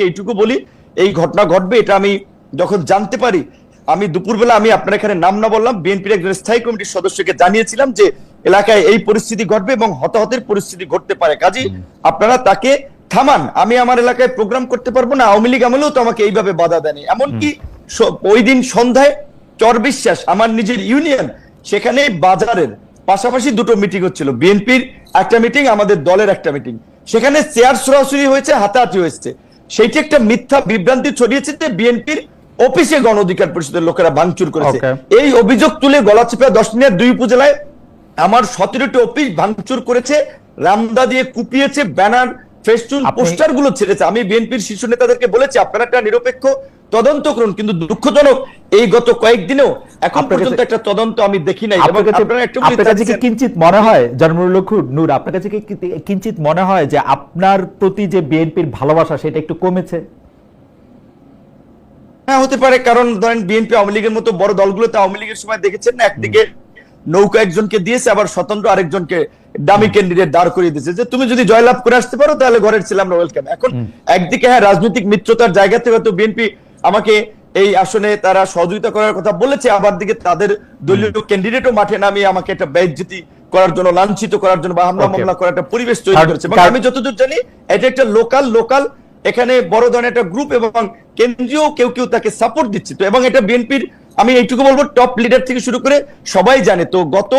এইটুকু বলি এই ঘটনা ঘটবে এটা আমি যখন জানতে পারি আমি দুপুরবেলা আমি আপনার এখানে নাম না বললাম বিএনপির একজন স্থায়ী কমিটির সদস্যকে জানিয়েছিলাম যে এলাকায় এই পরিস্থিতি ঘটবে এবং হতাহতের পরিস্থিতি ঘটতে পারে। কাজী আপনারা তাকে থামান আমি আমার এলাকায় প্রোগ্রাম করতে পারব না আওয়ামী লীগ আমলেও তো আমাকে এইভাবে বাধা দেয়নি। এমনকি ওই দিন সন্ধ্যায় চর বিশ্বাস আমার নিজের ইউনিয়ন সেখানে বাজারের পাশাপাশি দুটো মিটিং হচ্ছিল। বিএনপির একটা মিটিং আমাদের দলের একটা মিটিং সেখানে চেয়ার সরাসরি হয়েছে হাতাহাতি হয়েছে। সেইটি একটা মিথ্যা বিভ্রান্তি ছড়িয়েছে যে বিএনপির অফিসে গণ অধিকার পরিষদের লোকেরা ভাঙচুর করেছে। এই অভিযোগ তুলে গলা চেপে দশ দিনের দুই উপজেলায় আমার সতেরোটি অফিস ভাঙচুর করেছে রামদা দিয়ে কুপিয়েছে ব্যানার ফেস্টুন পোস্টারগুলো ছেড়েছে। আমি বিএনপির শীর্ষ নেতাদেরকে বলেছি আপনারা একটা নিরপেক্ষ তদন্ত করুন কিন্তু দুঃখজনক এই গত কয়েকদিনেও এখন পর্যন্ত একটা তদন্ত আমি দেখি নাই। এবং আপনার কাছে কি কিঞ্চিত মনে হয় জন্মুল নূর আপনার কাছে কি কিঞ্চিত মনে হয় যে আপনার প্রতি যে বিএনপির ভালোবাসা সেটা একটু কমেছে? হ্যাঁ হতে পারে। কারণ ধরেন বিএনপি আওয়ামী লীগের মতো বড় দলগুলোতে আওয়ামী লীগের সময় দেখেছেন না একদিকে নৌকা একজনকে দিয়েছে আবার স্বতন্ত্র আরেকজনকে দামি ক্যান্ডিডেট দাঁড় করিয়ে দিয়েছে। যে তুমি যদি জয়লাভ করে আসতে পারো তাহলে ঘরের ছিলাম আমরা ওয়েলকাম এখন একদিকে হ্যাঁ রাজনৈতিক মিত্রতার জায়গা থেকে হয়তো বিএনপি আমাকে এই আসনে তারা সহযোগিতা করার কথা বলেছে। আবার দিকে তাদের দলীয় ক্যান্ডিডেটও মাঠে নামিয়ে আমাকে একটা ব্যয়জ্যোতি করার জন্য লাঞ্ছিত করার জন্য বা হামলা মামলা করার একটা পরিবেশ তৈরি করেছে। এবং আমি যতদূর জানি এটা একটা লোকাল লোকাল এখানে বড় ধরনের একটা গ্রুপ এবং কেন্দ্রীয় কেউ কেউ তাকে সাপোর্ট দিচ্ছে। তো এবং এটা বিএনপির আমি এইটুকু বলব টপ লিডার থেকে শুরু করে সবাই জানে। তো গত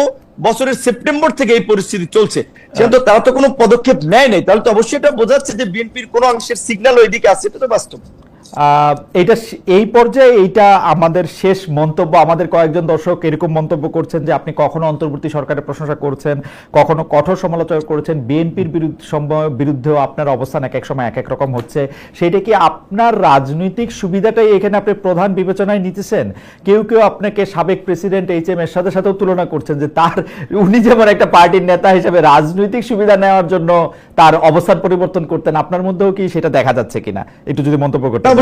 বছরের সেপ্টেম্বর থেকে এই পরিস্থিতি চলছে। সেহেতু তারা তো কোনো পদক্ষেপ নেয় নাই তাহলে তো অবশ্যই এটা বোঝাচ্ছে যে বিএনপির কোনো অংশের সিগন্যাল ওইদিকে আছে এটা তো বাস্তব। এইটা এই পর্যায়ে এইটা আমাদের শেষ মন্তব্য। আমাদের কয়েকজন দর্শক এরকম মন্তব্য করছেন যে আপনি কখনো অন্তর্বর্তী সরকারের প্রশংসা করছেন কখনো কঠোর সমালোচনা করেছেন বিএনপির বিরুদ্ধেও আপনার অবস্থান এক এক সময় এক এক রকম হচ্ছে। সেটা কি আপনার রাজনৈতিক সুবিধাটাই এখানে আপনি প্রধান বিবেচনায় নিতেছেন? কেউ কেউ আপনাকে সাবেক প্রেসিডেন্ট এইচ এম এর সাথে সাথেও তুলনা করছেন যে তার উনি যেমন একটা পার্টির নেতা হিসেবে রাজনৈতিক সুবিধা নেওয়ার জন্য তার অবস্থান পরিবর্তন করতেন আপনার মধ্যেও কি সেটা দেখা যাচ্ছে কিনা? একটু যদি মন্তব্য করতে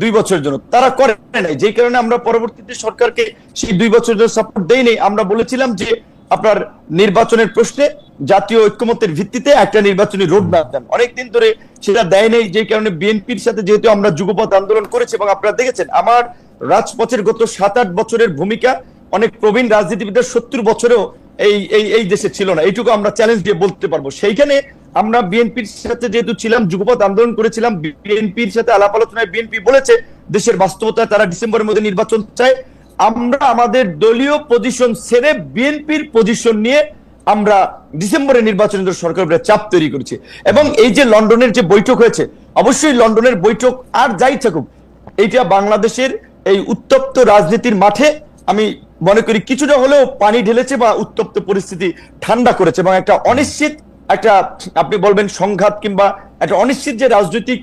দুই বছরের জন্য। তারা করে নাই। যেই কারণে আমরা পরবর্তীতে সরকারকে সেই দুই বছরের জন্য সাপোর্ট দেই নাই। আমরা বলেছিলাম যে আপনার নির্বাচনের প্রশ্নে জাতীয় ঐক্যমতের ভিত্তিতে একটা নির্বাচনী রোড ম্যাপ দেন অনেকদিন ধরে সেটা দেয় নেই যে কারণে বিএনপির সাথে যেহেতু আমরা যুগপথ আন্দোলন করেছি এবং আপনারা দেখেছেন, আমার রাজপথের গত সাত আট বছরের ভূমিকা অনেক প্রবীণ রাজনীতিবিদের সত্তর বছরেও এই এই দেশে ছিল না। এইটুকু আমরা চ্যালেঞ্জ দিয়ে বলতে পারব। সেইখানে আমরা বিএনপির সাথে যেহেতু ছিলাম যুগপথ আন্দোলন করেছিলাম, বিএনপির সাথে আলাপ আলোচনায় বিএনপি বলেছে, দেশের বাস্তবতায় তারা ডিসেম্বরের মধ্যে নির্বাচন চায়। আমরা আমাদের দলীয় পজিশন ছেড়ে বিএনপির পজিশন নিয়ে আমরা ডিসেম্বরে নির্বাচনের জন্য সরকারের উপরে চাপ তৈরি করেছি। এবং এই যে লন্ডনের যে বৈঠক হয়েছে, অবশ্যই লন্ডনের বৈঠক আর যাই থাকুক, এইটা বাংলাদেশের এই উত্তপ্ত রাজনীতির মাঠে আমি মনে করি কিছুটা হলেও পানি ঢেলেছে বা উত্তপ্ত পরিস্থিতি ঠান্ডা করেছে এবং একটা অনিশ্চিত একটা আপনি বলবেন সংঘাত কিংবা একটা অনিশ্চিত যে রাজনৈতিক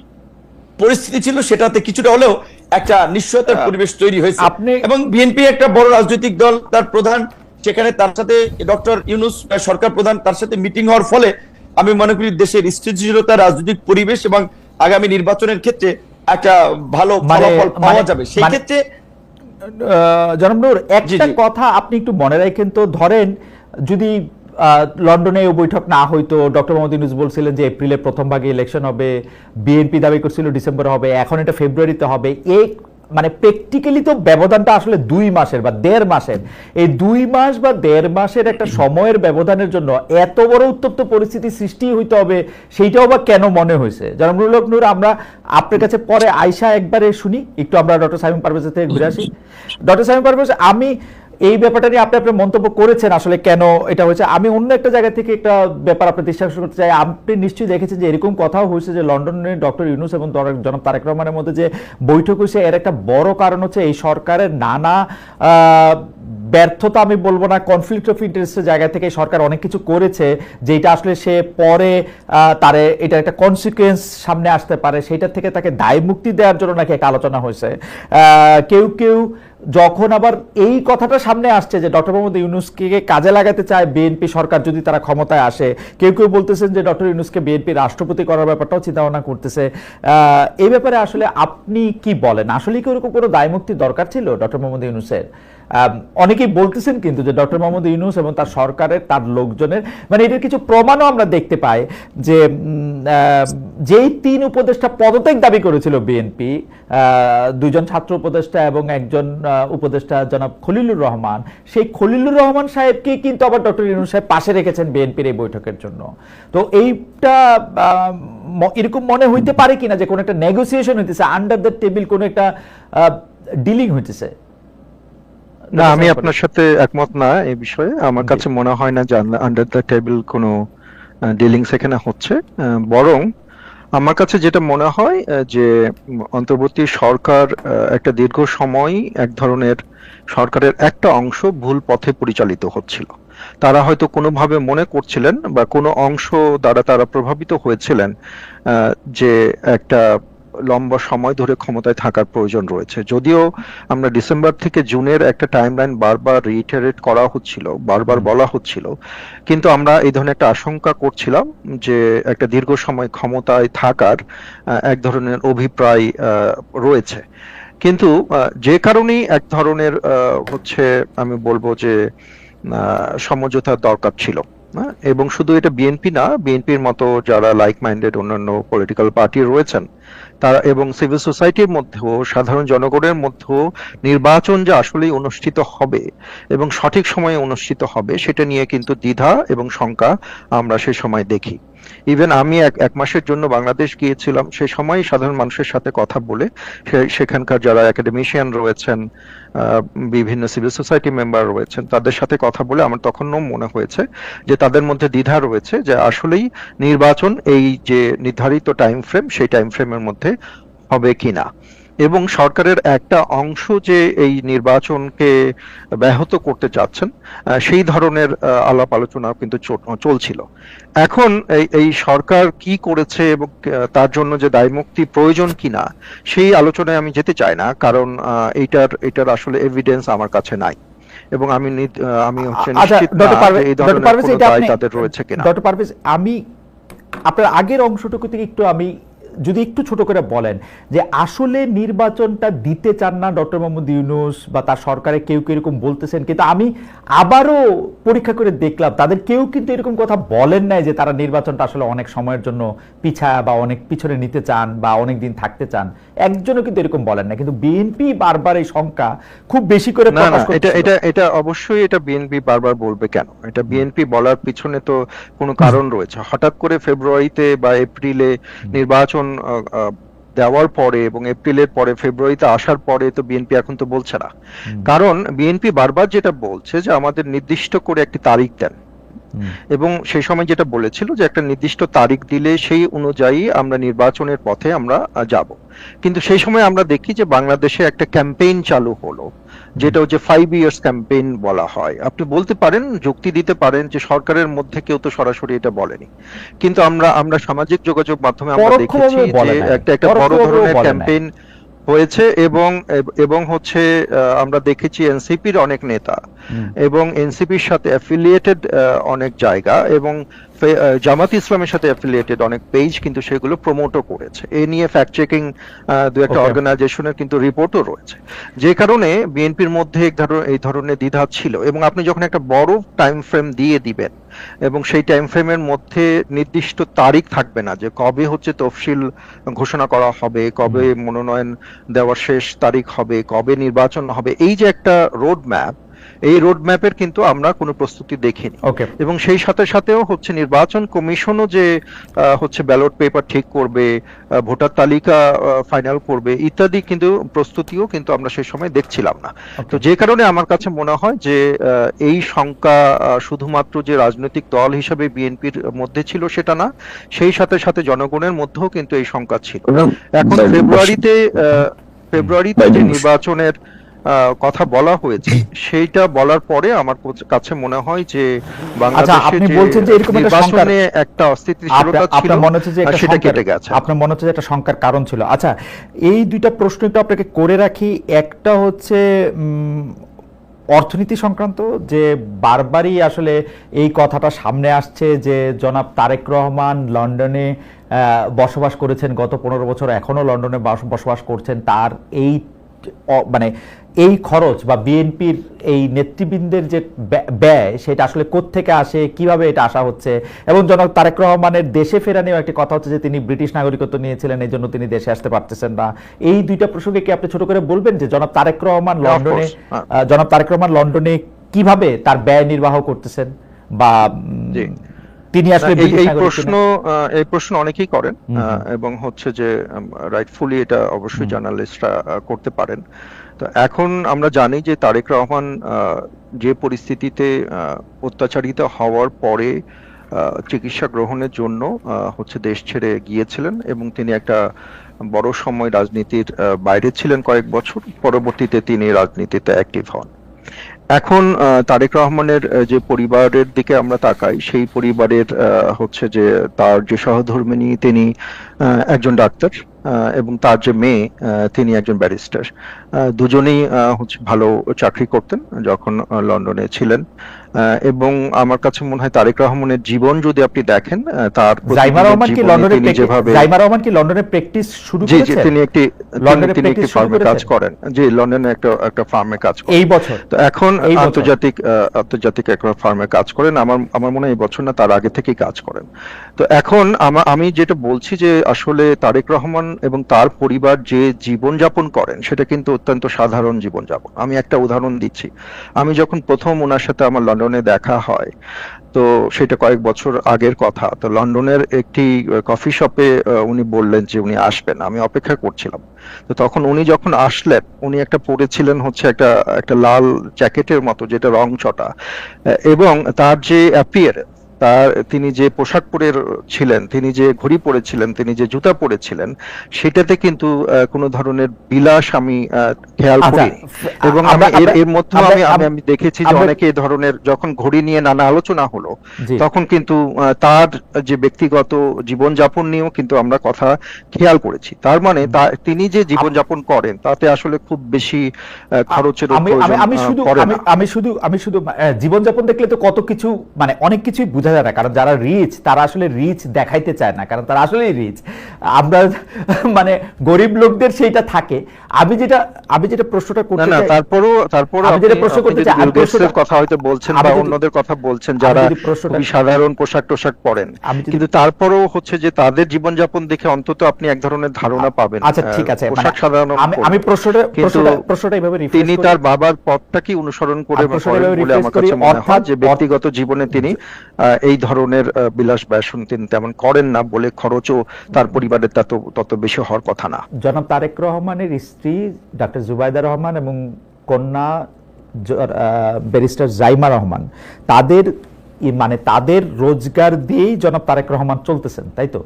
পরিস্থিতি ছিল সেটাতে কিছুটা হলেও একটা নিশ্চয়তার পরিবেশ তৈরি হয়েছে। আপনি- এবং বিএনপি একটা বড় রাজনৈতিক দল তার প্রধান সেখানে তার সাথে ডক্টর ইউনুস সরকার প্রধান তার সাথে মিটিং হওয়ার ফলে আমি মনে করি দেশের স্থিতিশীলতা রাজনৈতিক পরিবেশ এবং আগামী নির্বাচনের ক্ষেত্রে একটা ভালো মানে- ফলাফল পাওয়া মানে- যাবে। সেই মানে- ক্ষেত্রে জনমনুর একটা কথা আপনি একটু মনে রাখেন তো ধরেন যদি লন্ডনে বৈঠক না হইতো ডক্টর মোহাম্মদ ইউনুস বলছিলেন যে এপ্রিলের প্রথম ভাগে ইলেকশন হবে, বিএনপি দাবি করছিল ডিসেম্বরে হবে, এখন এটা ফেব্রুয়ারিতে হবে। এই মানে প্র্যাকটিক্যালি তো ব্যবধানটা আসলে দুই মাসের বা দেড় মাসের। এই দুই মাস বা দেড় মাসের একটা সময়ের ব্যবধানের জন্য এত বড় উত্তপ্ত পরিস্থিতি সৃষ্টি হইতে হবে, সেইটাও বা কেন মনে হয়েছে? জনাবুল হক নূর, আমরা আপনার কাছে পরে আয়সা একবারে শুনি। একটু আমরা ডক্টর সাইম পারভেজের থেকে ঘুরে আসি। ডক্টর সাইম পারভেজ, আমি এই ব্যাপারটা নিয়ে আপনি আপনার মন্তব্য করেছেন আসলে কেন? এটা হয়েছে আমি অন্য একটা জায়গা থেকে একটা ব্যাপার আপনি দৃষ্টি করতে চাই। আপনি নিশ্চয়ই দেখেছেন যে এরকম কথাও হয়েছে যে লন্ডনে ডক্টর ইউনুস এবং জনাব তারেক রহমানের মধ্যে যে বৈঠক হয়েছে, এর একটা বড় কারণ হচ্ছে এই সরকারের নানা ব্যর্থতা আমি বলব না কনফ্লিক্ট অফ ইন্টারেস্টের জায়গা থেকে সরকার অনেক কিছু করেছে, যেটা আসলে সে পরে তার এটা একটা কনসিকুয়েন্স সামনে আসতে পারে, সেটা থেকে তাকে দায় মুক্তি দেওয়ার জন্য নাকি একটা আলোচনা হয়েছে। কেউ কেউ যখন আবার এই কথাটা সামনে আসছে যে ডক্টর মোহাম্মদ ইউনুসকে কাজে লাগাতে চায় বিএনপি সরকার যদি তারা ক্ষমতায় আসে, কেউ কেউ বলতেছেন যে ডক্টর ইউনুসকে বিএনপি রাষ্ট্রপতি করার ব্যাপারটাও চিন্তা ভাবনা করতেছে এই ব্যাপারে আসলে আপনি কি বলেন? আসলে কি ওরকম কোনো দায় মুক্তির দরকার ছিল ডক্টর মোহাম্মদ ইউনুসের? অনেকেই বলতেছেন কিন্তু যে ডক্টর মোহাম্মদ ইউনুস এবং তার সরকারের, তার লোকজনের মানে এটার কিছু প্রমাণও আমরা দেখতে পাই যে যেই তিন উপদেষ্টা পদত্যাগ দাবি করেছিল বিএনপি দুইজন ছাত্র উপদেষ্টা এবং একজন উপদেষ্টা জনাব খলিলুর রহমান, সেই খলিলুর রহমান সাহেবকে কিন্তু আবার ডক্টর ইউনুস সাহেব পাশে রেখেছেন বিএনপির এই বৈঠকের জন্য। তো এইটা এরকম মনে হইতে পারে কিনা যে কোনো একটা নেগোসিয়েশন হইতেছে আন্ডার দ্য টেবিল কোনো একটা ডিলিং হইতেছে। না আমি আপনার সাথে একমত না এই বিষয়ে। আমার কাছে মনে হয় না যে আন্ডার দ্য টেবিল কোনো ডিলিংস এখানে হচ্ছে। বরং আমার কাছে যেটা মনে হয় যে অন্তর্বর্তী সরকার একটা দীর্ঘ সময় এক ধরনের সরকারের একটা অংশ ভুল পথে পরিচালিত হচ্ছিল। তারা হয়তো কোনোভাবে মনে করছিলেন বা কোনো অংশ দ্বারা তারা প্রভাবিত হয়েছিলেন যে একটা লম্বা সময় ধরে ক্ষমতায় থাকার প্রয়োজন রয়েছে। যদিও আমরা ডিসেম্বর থেকে জুনের একটা টাইমলাইন বারবার রিইটারেট করা হচ্ছিল বারবার বলা হচ্ছিল। কিন্তু আমরা এই ধরনের একটা আশঙ্কা করছিলাম যে একটা দীর্ঘ সময় ক্ষমতায় থাকার এক ধরনের অভিপ্রায় রয়েছে। কিন্তু যে কারণেই এক ধরনের হচ্ছে আমি বলব যে সমঝোতার দরকার ছিল? এবং শুধু এটা বিএনপি না বিএনপির মতো যারা লাইক মাইন্ডেড অন্যান্য পলিটিক্যাল পার্টি রয়েছেন, তারা এবং সিভিল সোসাইটির মধ্যেও, সাধারণ জনগণের মধ্যেও নির্বাচন যে আসলেই অনুষ্ঠিত হবে এবং সঠিক সময়ে অনুষ্ঠিত হবে, সেটা নিয়ে কিন্তু দ্বিধা এবং শঙ্কা আমরা সে সময় দেখি। ইভেন আমি এক এক মাসের জন্য বাংলাদেশ গিয়েছিলাম সেই সময় সাধারণ মানুষের সাথে কথা বলে, সে- সেখানকার যারা একাডেমিশিয়ান রয়েছেন বিভিন্ন সিভিল সোসাইটি মেম্বার রয়েছেন, তাদের সাথে কথা বলে আমার তখনও মনে হয়েছে যে তাদের মধ্যে দ্বিধা রয়েছে যে আসলেই নির্বাচন এই যে নির্ধারিত টাইম ফ্রেম সেই টাইম ফ্রেমের মধ্যে হবে কিনা। এবং সরকারের একটা অংশ যে এই নির্বাচনকে ব্যাহত করতে চাচ্ছেন সেই ধরনের আলাপ আলোচনা কিন্তু চলছিল। এখন এই সরকার কি করেছে এবং তার জন্য যে দায়মুক্তি প্রয়োজন কিনা সেই আলোচনায় আমি যেতে চাই না কারণ আহ, এইটার এটার আসলে এভিডেন্স আমার কাছে নাই। এবং আমি আমি হচ্ছে আচ্ছা নিশ্চিত না ডক্টর যে পারভেজ এই ধরনের কোনো দায় তাদের রয়েছে কিনা। ডক্টর পারভেজ আমি আপনার আগের অংশটুকু থেকে একটু আমি যদি একটু ছোট করে বলেন যে আসলে নির্বাচনটা দিতে চান না ডক্টর মোহাম্মদ ইউনুস বা তার সরকারে কেউ কেউ এরকম বলতেছেন কিন্তু আমি আবারও পরীক্ষা করে দেখলাম তাদের কেউ কিন্তু এরকম কথা বলেন নাই যে তারা নির্বাচনটা আসলে অনেক সময়ের জন্য পিছায়া বা অনেক পিছনে নিতে চান বা অনেক দিন থাকতে চান। একজনও কিন্তু এরকম বলেন না কিন্তু বিএনপি বারবার এই সংখ্যা খুব বেশি করে এটা এটা এটা অবশ্যই এটা বিএনপি বারবার বলবে কেন? এটা বিএনপি বলার পিছনে তো কোনো কারণ রয়েছে। হঠাৎ করে ফেব্রুয়ারিতে বা এপ্রিলে নির্বাচন আহ, দেওয়ার পরে এবং এপ্রিলের পরে ফেব্রুয়ারিতে আসার পরে তো বিএনপি এখন তো বলছে না। কারণ বিএনপি বারবার যেটা বলছে যে আমাদের নির্দিষ্ট করে একটি তারিখ দেন। এবং সেই সময় যেটা বলেছিল যে একটা নির্দিষ্ট তারিখ দিলে সেই অনুযায়ী আমরা নির্বাচনের পথে আমরা যাব। কিন্তু সেই সময় আমরা দেখি যে বাংলাদেশে একটা ক্যাম্পেইন চালু হলো। যেটা হচ্ছে ফাইভ ইয়ার্স ক্যাম্পেইন বলা হয়। আপনি বলতে পারেন যুক্তি দিতে পারেন যে সরকারের মধ্যে কেউ তো সরাসরি এটা বলেনি। কিন্তু আমরা আমরা সামাজিক যোগাযোগ মাধ্যমে আমরা দেখেছি যে একটা একটা বড় ধরনের ক্যাম্পেইন হয়েছে এবং এবং হচ্ছে আমরা দেখেছি এনসিপির অনেক নেতা। এবং এনসিপির সাথে অ্যাফিলিয়েটেড অনেক জায়গা এবং জামাত ইসলামের সাথে অ্যাফিলিয়েটেড অনেক পেজ কিন্তু সেগুলো প্রমোটও করেছে। এ নিয়ে ফ্যাক্ট চেকিং দু একটা অর্গানাইজেশনের কিন্তু রিপোর্টও রয়েছে। যে কারণে বিএনপির মধ্যে এই ধরনের দ্বিধা ছিল এবং আপনি যখন একটা বড় টাইম ফ্রেম দিয়ে দিবেন এবং সেই টাইম ফ্রেমের মধ্যে নির্দিষ্ট তারিখ থাকবে না যে কবে হচ্ছে তফসিল ঘোষণা করা হবে কবে মনোনয়ন দেওয়ার শেষ তারিখ হবে কবে নির্বাচন হবে এই যে একটা রোড ম্যাপ এই রোড ম্যাপের কিন্তু আমরা কোনো প্রস্তুতি দেখিনি। এবং সেই সাথে সাথেও হচ্ছে নির্বাচন কমিশনও যে হচ্ছে ব্যালট পেপার ঠিক করবে ভোটার তালিকা ফাইনাল করবে ইত্যাদি কিন্তু প্রস্তুতিও কিন্তু আমরা সেই সময় দেখছিলাম না। তো যে কারণে আমার কাছে মনে হয় যে আহ, এই শঙ্কা আহ, শুধুমাত্র যে রাজনৈতিক দল হিসেবে বিএনপির মধ্যে ছিল সেটা না সেই সাথে সাথে জনগণের মধ্যেও কিন্তু এই শঙ্কা ছিল। এখন ফেব্রুয়ারিতে আহ, ফেব্রুয়ারিতে যে নির্বাচনের আহ, কথা বলা হয়েছে। সেইটা বলার পরে আমার কাছে মনে হয় যে আচ্ছা আপনি যে বলছেন যে এরকম একটা শঙ্কার নির্বাচনে একটা অস্থিতিশীলতা আপনার- ছিল আপনার মনে হচ্ছে যে আহ, একটা সেটা কেটে গেছে। আপনার মনে হচ্ছে যে একটা শঙ্কার কারণ ছিল। আচ্ছা এই দুইটা প্রশ্ন একটু আপনাকে করে রাখি। একটা হচ্ছে অর্থনীতি সংক্রান্ত যে বারবারই আসলে এই কথাটা সামনে আসছে যে জনাব তারেক রহমান লন্ডনে আহ, বসবাস করেছেন গত পনেরো বছর এখনও লন্ডনে বসবাস করছেন। তার এই মানে এই খরচ বা বিএনপির এই নেতৃবৃন্দের যে ব্যয়- সেটা আসলে কোত্থেকে আসে কীভাবে এটা আসা হচ্ছে? এবং জনক তারেক রহমানের দেশে ফেরা নিয়েও একটি কথা হচ্ছে যে তিনি ব্রিটিশ নাগরিকত্ব নিয়েছিলেন এই জন্য তিনি দেশে আসতে পারতেছেন না। এই দুইটা প্রসঙ্গে কি আপনি ছোট করে বলবেন যে জনাব তারেক রহমান লন্ডনে হ্যাঁ। জনাব তারেক রহমান লন্ডনে কীভাবে তার ব্যয় নির্বাহ করতেছেন? বা তিনি আসলে এই প্রশ্ন এই প্রশ্ন অনেকেই করেন এবং হচ্ছে যে রাইটফুলি এটা অবশ্যই। জার্নালিস্টরা করতে পারেন। তো এখন আমরা জানি যে তারেক রহমান যে পরিস্থিতিতে অত্যাচারিত হওয়ার পরে চিকিৎসা গ্রহণের জন্য হচ্ছে দেশ ছেড়ে গিয়েছিলেন এবং তিনি একটা বড় সময় রাজনীতির বাইরে ছিলেন কয়েক বছর। পরবর্তীতে তিনি রাজনীতিতে অ্যাক্টিভ হন। এখন তারেক রহমানের যে পরিবারের দিকে আমরা তাকাই, সেই পরিবারের হচ্ছে যে তার যে সহধর্মিনী, তিনি একজন ডাক্তার এবং তার যে মেয়ে তিনি একজন ব্যারিস্টার। দুজনেই হচ্ছে ভালো চাকরি করতেন যখন লন্ডনে ছিলেন। এবং আমার কাছে মনে হয় তারেক রহমানের জীবন যদি আপনি দেখেন তার জাইমা রহমান কি লন্ডনে যেভাবে জাইমা রহমান কি লন্ডনে প্র্যাকটিস শুরু জি জি তিনি একটি লন্ডনে তিনি একটি ফার্মে কাজ করেন। জি লন্ডনে একটা একটা ফার্মে কাজ করেন। এই বছর? তো এখন আন্তর্জাতিক আন্তর্জাতিক একটা ফার্মে কাজ করেন। আমার আমার মনে হয় এই বছর না তার আগে থেকেই কাজ করেন। তো এখন আমি যেটা বলছি যে আসলে তারেক রহমান এবং তার পরিবার যে জীবন যাপন করেন সেটা কিন্তু অত্যন্ত সাধারণ জীবন যাপন আমি একটা উদাহরণ দিচ্ছি। আমি যখন প্রথম ওনার সাথে আমার লন্ডনে দেখা হয়। তো সেটা কয়েক বছর আগের কথা। তো লন্ডনের একটি কফি শপে উনি বললেন যে উনি আসবেন। আমি অপেক্ষা করছিলাম। তো তখন উনি যখন আসলেন, উনি একটা পরেছিলেন হচ্ছে একটা একটা লাল জ্যাকেটের মতো, যেটা রং চটা। এবং তার যে অ্যাপিয়ারেন্স তার তিনি যে পোশাক পরে ছিলেন তিনি যে ঘড়ি পরেছিলেন তিনি যে জুতা পরেছিলেন সেটাতে কিন্তু কোনো ধরনের বিলাস আমি খেয়াল আচ্ছা, করিনি। এবং আমি এর মধ্যে আমি আমি দেখেছি যে অনেকে এই ধরনের যখন ঘড়ি নিয়ে নানা আলোচনা হলো তখন কিন্তু তার যে ব্যক্তিগত জীবনযাপন নিয়েও কিন্তু আমরা কথা খেয়াল করেছি। তার মানে তিনি যে জীবনযাপন করেন তাতে আসলে খুব বেশি খরচের আমি শুধু আমি শুধু আমি শুধু জীবনযাপন দেখলে তো কত কিছু মানে অনেক কিছুই বোঝা যায় না। কারণ যারা রিচ তারা আসলে রিচ দেখাইতে চায় না। কারণ তারা আসলেই রিচ আমরা মানে গরিব লোকদের সেইটা থাকে। আমি যেটা আমি যেটা প্রশ্নটা করতে না তারপরও তারপরও আমি যেটা প্রশ্ন করতে চাই, আমি বিল কথা হয়তো বলছেন বা অন্যদের কথা বলছেন যারা খুবই সাধারণ পোশাক টোশাক পরেন। কিন্তু তারপরও হচ্ছে যে তাদের জীবনযাপন দেখে অন্তত আপনি এক ধরনের ধারণা পাবেন। আচ্ছা ঠিক আছে। মানে পোশাক সাধারণ আমি আমি প্রশ্নটা প্রশ্নটা এইভাবে তিনি তার বাবার পথটাকে অনুসরণ করে বলে আমার কাছে মনে হয় যে ব্যক্তিগত জীবনে তিনি এই ধরনের বিলাস ব্যসন তিনি তেমন করেন না বলে খরচও তার পরিবারের তত তত বেশি হওয়ার কথা না। জনাব তারেক রহমানের স্ত্রী ডাক্তার জুবাইদা রহমান এবং কন্যা ব্যারিস্টার জাইমা রহমান তাদের মানে তাদের রোজগার দিয়েই জনাব তারেক রহমান চলতেছেন তাই তো?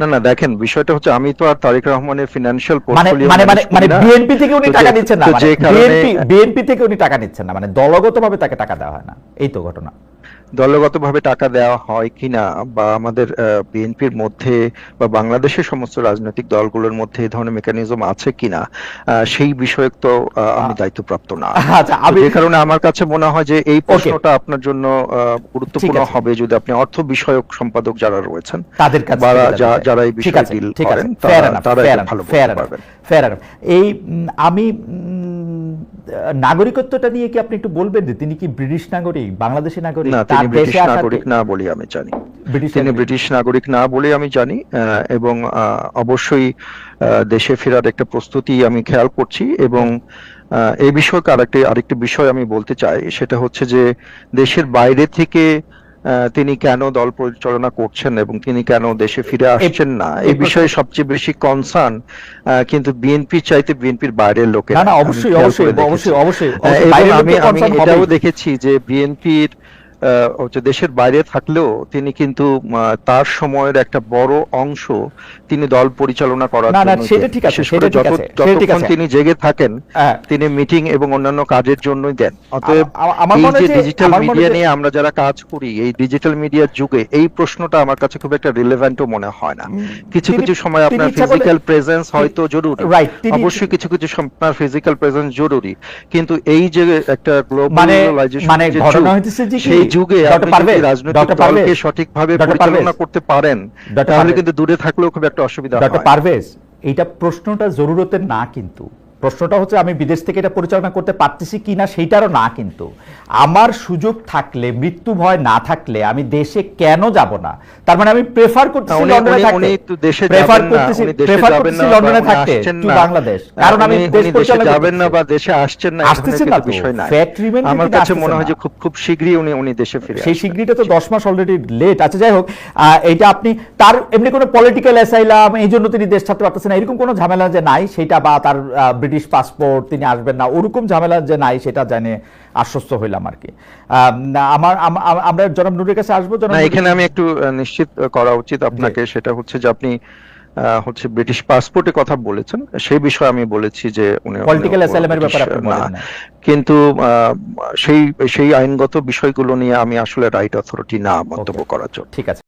না না দেখেন বিষয়টা হচ্ছে আমি তো আর তারেক রহমানের ফিনান্সিয়াল মানে পোর্টফোলিও মানে মানে মানে বিএনপি থেকে উনি টাকা নিচ্ছেন না মানে বিএনপি বিএনপি থেকে উনি টাকা নিচ্ছেন না মানে দলগতভাবে তাকে টাকা দেওয়া হয় না এই তো ঘটনা। দলগতভাবে টাকা দেওয়া হয় কিনা বা আমাদের বিএনপির মধ্যে বা বাংলাদেশের সমস্ত রাজনৈতিক দলগুলোর মধ্যে এই ধরনের মেকানিজম আছে কিনা সেই বিষয়ক তো আমি দায়িত্বপ্রাপ্ত না। আচ্ছা আমি যে কারণে আমার কাছে মনে হয় যে এই প্রশ্নটা আপনার জন্য গুরুত্বপূর্ণ হবে যদি আপনি অর্থ বিষয়ক সম্পাদক যারা রয়েছেন তাদের কাছে। যারা এই বিষয়ে ডিল করেন তারা ভালো পারবেন। এই আমি নাগরিকত্বটা নিয়ে কি আপনি একটু বলবেন যে তিনি কি ব্রিটিশ নাগরিক বাংলাদেশি নাগরিক? তিনি ব্রিটিশ নাগরিক না বলে আমি জানি। তিনি ব্রিটিশ নাগরিক না বলে আমি জানি এবং অবশ্যই দেশে ফেরার একটা প্রস্তুতি আমি খেয়াল করছি এবং এই বিষয়কে আরেকটি আরেকটি বিষয় আমি বলতে চাই সেটা হচ্ছে যে দেশের বাইরে থেকে তিনি কেন দল পরিচালনা করছেন এবং তিনি কেন দেশে ফিরে আসছেন না? এই বিষয়ে সবচেয়ে বেশি কনসার্ন কিন্তু বিএনপি চাইতে বিএনপির বাইরের লোকে না না অবশ্যই অবশ্যই অবশ্যই অবশ্যই আমি আমি এটাও দেখেছি যে বিএনপির হচ্ছে দেশের বাইরে থাকলেও তিনি কিন্তু তার সময়ের একটা বড় অংশ তিনি দল পরিচালনা করার জন্য সেটা ঠিক আছে, সেটা ঠিক আছে, যতক্ষণ তিনি জেগে থাকেন হ্যাঁ। তিনি মিটিং এবং অন্যান্য কাজের জন্যই দেন। অতএব আমার এই মনে যে ডিজিটাল মিডিয়া নিয়ে আমরা যারা কাজ করি এই ডিজিটাল মিডিয়ার যুগে এই প্রশ্নটা আমার কাছে খুব একটা রিলেভেন্টও মনে হয় না। কিছু কিছু সময় আপনার ফিজিক্যাল প্রেজেন্স হয়তো জরুরি। অবশ্যই কিছু কিছু সময় আপনার ফিজিক্যাল প্রেজেন্স জরুরি। কিন্তু এই যে একটা মানে গ্লোবালাইজেশন মানে ঘটনা হইতেছে যে সেই যুগে ডক্টর পারভেজ, সঠিকভাবে পরিচালনা করতে পারেন তাহলে কিন্তু দূরে থাকলেও খুব একটা অসুবিধা ডক্টর পারভেজ এইটা প্রশ্নটা জরুরতের না কিন্তু। প্রশ্নটা হচ্ছে আমি বিদেশ থেকে এটা পরিচালনা করতে পারতেছি কি না সেইটারও না কিন্তু। আমার সুযোগ থাকলে মৃত্যু ভয় না থাকলে আমি দেশে কেন যাব না? তার মানে আমি প্রেফার করতেছি লন্ডনে থাকতে। প্রেফার করতেছি প্রেফার করতেছি লন্ডনে থাকতে টু বাংলাদেশ কারণ আমি দেশ পরিচালনা যাবেন না বা দেশে আসছেন না আসতেছেন না বিষয় নাই। Fact remain আমার কাছে মনে হয় যে খুব খুব শীঘ্রই উনি উনি দেশে ফিরে সেই। স্বীকৃতি তো দশ মাস অলরেডি লেট আচ্ছা যাই হোক এটা আপনি তার এমনি কোনো পলিটিক্যাল অ্যাসাইলাম এই জন্য তিনি দেশ ছাড়তে পারতেছেন না। এরকম কোনো ঝামেলা যে নাই সেটা বা তার ব্রিটিশ পাসপোর্ট তিনি আসবেন না। ওরকম ঝামেলা যে নাই সেটা জানে আশ্বস্ত হইলাম আর কি। আমার আম- আম- আমরা জনাব নুরের কাছে আসব না এখানে আমি একটু নিশ্চিত করা উচিত আপনাকে সেটা হচ্ছে যে আপনি হচ্ছে ব্রিটিশ পাসপোর্টে কথা বলেছেন। সেই বিষয়ে আমি বলেছি যে উনি asylum এর ব্যাপারে আপনি বলেন না। কিন্তু সেই সেই আইনগত বিষয়গুলো নিয়ে আমি আসলে রাইট অথরিটি না মন্তব্য করার জন্য। ঠিক আছে।